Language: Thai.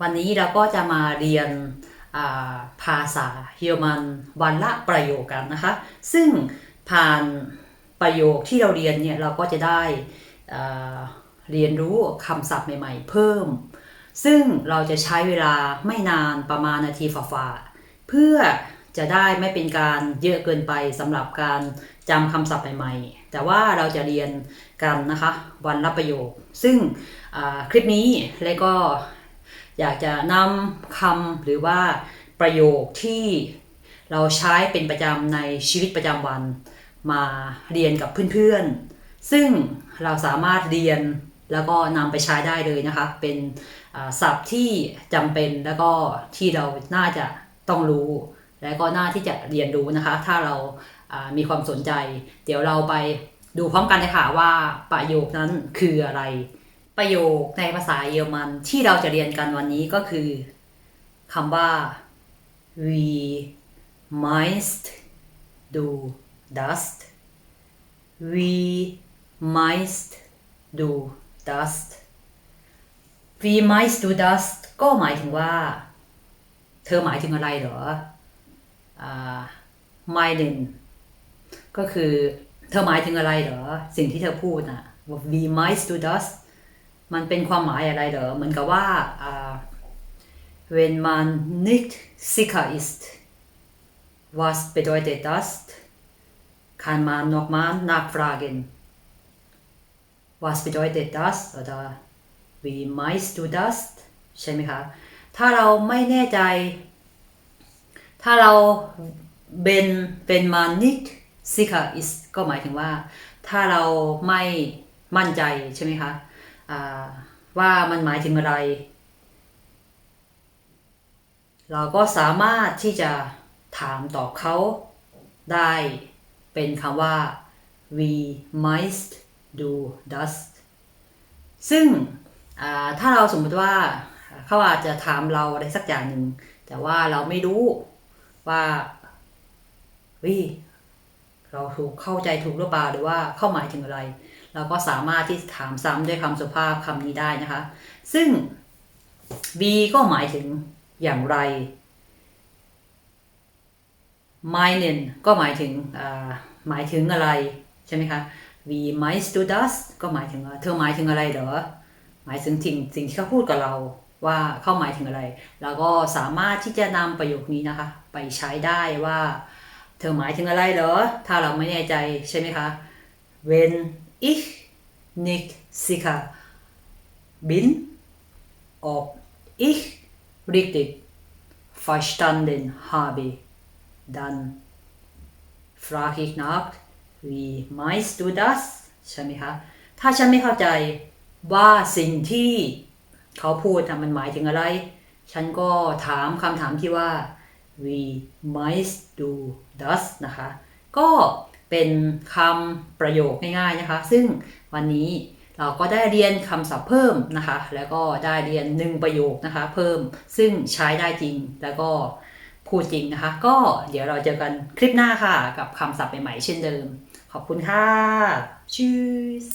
วันนี้เราก็จะมาเรียนาภาษาเยอรมันวันละประโยคกันนะคะ ซึ่งผ่านประโยคที่เราเรียนเนี่ยเราก็จะได้เรียนรู้คำศัพท์ใหม่ ๆ เพิ่ม ซึ่งเราจะใช้เวลาไม่นานประมาณนาทีฝ่าๆเพื่อจะได้ไม่เป็นการเยอะเกินไปสำหรับการจำคำศัพท์ใหม่ๆ แต่ว่าเราจะเรียนกันนะคะวันละประโยค ซึ่งคลิปนี้แล้วก็ อยากจะนำคำหรือว่าประโยคที่เราใช้เป็นประจำในชีวิตประจำวัน มาเรียนกับเพื่อนๆ ซึ่งเราสามารถเรียนแล้วก็นำไปใช้ได้เลยนะคะ เป็นศัพท์ที่จำเป็นแล้วก็ที่เราน่าจะต้องรู้ และก็น่าที่จะเรียนรู้นะคะ ถ้าเรามีความสนใจ เดี๋ยวเราไปดูพร้อมกันเลยค่ะว่าประโยคนั้นคืออะไร ประโยคในภาษาเยอรมันที่เราจะเรียนกันวันนี้ก็คือคำว่า wie meinst du das wie meinst du das wie meinst du das ก็หมายถึงว่า เธอหมายถึงอะไรเหรออ่า meinen ก็คือ เธอหมายถึงอะไรเหรอสิ่งที่เธอพูดน่ะ wie meinst du das มันเป็นความหมายอะไรเหรอเหมือนกับว่า wenn man nicht sicher ist was bedeutet das kann man nochmal nachfragen was bedeutet das หรือ wie meinst du das ใช่ไหมคะถ้าเราไม่แน่ใจ ถ้าเราเป็นเป็นมานิกซิคาอิสก็หมายถึงว่า ถ้าเราไม่มั่นใจใช่ไหมคะ ว่ามันหมายถึงอะไร เราก็สามารถที่จะถามตอบเขาได้เป็นคำว่า we meinst du das ซึ่งถ้าเราสมมติว่าเขาอาจจะถามเราอะไรสักอย่างหนึ่ง แต่ว่าเราไม่รู้ว่าวิเราถูกเข้าใจถูกหรือเปล่าหรือว่าเข้าหมายถึงอะไร เราก็สามารถที่ถามซ้ำด้วยคำสุภาพคำนี้ได้นะคะ ซึ่ง B ก็หมายถึงอย่างไร meinen ก็หมายถึงหมายถึงอะไร ใช่ไหมคะ wie meinst du das ก็หมายถึงเธอหมายถึงอะไรเหรอ หมายถึงสิ่งสิ่งที่เขาพูดกับเราว่าเข้าหมายถึงอะไร แล้วก็สามารถที่จะนำประโยคนี้นะคะ ไปใช้ได้ว่า เธอหมายถึงอะไรเหรอ ถ้าเราไม่แน่ใจใช่ไหมคะ When ich nicht sicher bin ob ich richtig verstanden habe dann frage ich nach wie meinst du das ใช่ไหมคะ ถ้าฉันไม่เข้าใจว่าสิ่งที่เขาพูดมันหมายถึงอะไร ฉันก็ถามคำถามที่ว่า we meinst du das นะคะ ก็ เป็นคำประโยคง่ายๆนะคะ ซึ่งวันนี้เราก็ได้เรียนคำศัพท์เพิ่มนะคะ แล้วก็ได้เรียนหนึ่งประโยคนะคะ เพิ่มซึ่งใช้ได้จริงแล้วก็พูดจริงนะคะ ก็เดี๋ยวเราเจอกันคลิปหน้าค่ะ กับคำศัพท์ใหม่ๆเช่นเดิม ขอบคุณค่ะ cheers